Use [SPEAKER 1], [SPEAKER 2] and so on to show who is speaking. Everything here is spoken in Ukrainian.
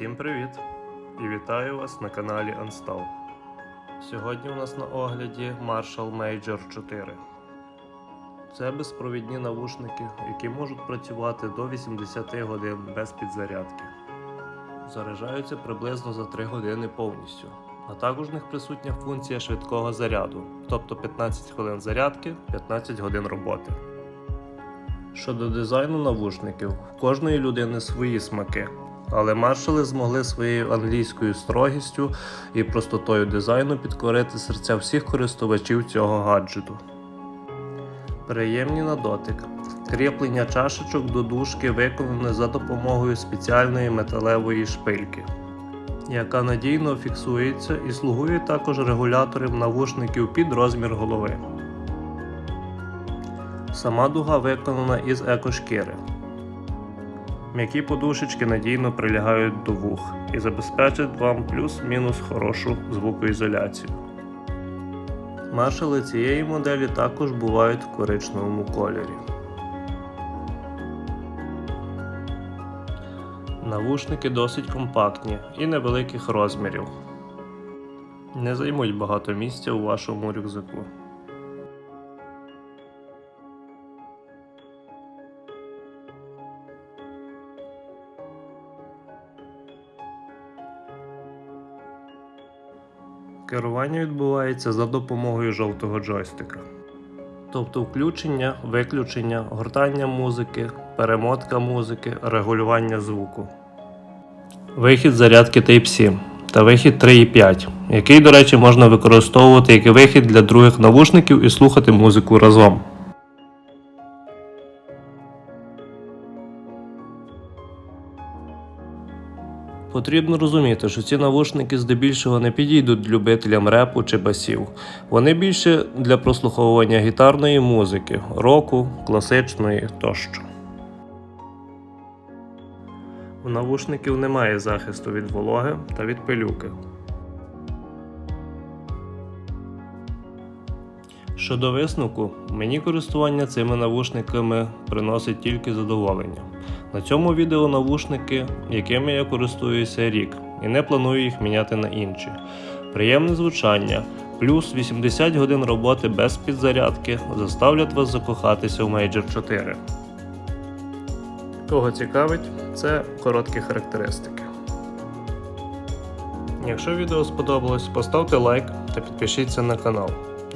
[SPEAKER 1] Всім привіт! І вітаю вас на каналі Unstall. Сьогодні у нас на огляді Marshall Major 4. Це безпровідні навушники, які можуть працювати до 80 годин без підзарядки. Заряджаються приблизно за 3 години повністю. А також в них присутня функція швидкого заряду, тобто 15 хвилин зарядки, 15 годин роботи. Щодо дизайну навушників, в кожної людини свої смаки, але маршали змогли своєю англійською строгістю і простотою дизайну підкорити серця всіх користувачів цього гаджету. Приємні на дотик. Кріплення чашечок до дужки виконане за допомогою спеціальної металевої шпильки, яка надійно фіксується і слугує також регулятором навушників під розмір голови. Сама дуга виконана із екошкіри. М'які подушечки надійно прилягають до вух і забезпечать вам плюс-мінус хорошу звукоізоляцію. Маршали цієї моделі також бувають в коричневому кольорі. Навушники досить компактні і невеликих розмірів. Не займуть багато місця у вашому рюкзаку. Керування відбувається за допомогою жовтого джойстика. Тобто включення, виключення, гортання музики, перемотка музики, регулювання звуку. Вихід зарядки Type-C та вихід 3.5, який, до речі, можна використовувати як вихід для других навушників і слухати музику разом. Потрібно розуміти, що ці навушники здебільшого не підійдуть любителям репу чи басів. Вони більше для прослуховування гітарної музики, року, класичної тощо. У навушників немає захисту від вологи та від пилюки. Щодо висновку, мені користування цими навушниками приносить тільки задоволення. На цьому відео навушники, якими я користуюся рік, і не планую їх міняти на інші. Приємне звучання, плюс 80 годин роботи без підзарядки заставлять вас закохатися в Major 4. Кого цікавить, це короткі характеристики. Якщо відео сподобалось, поставте лайк та підпишіться на канал.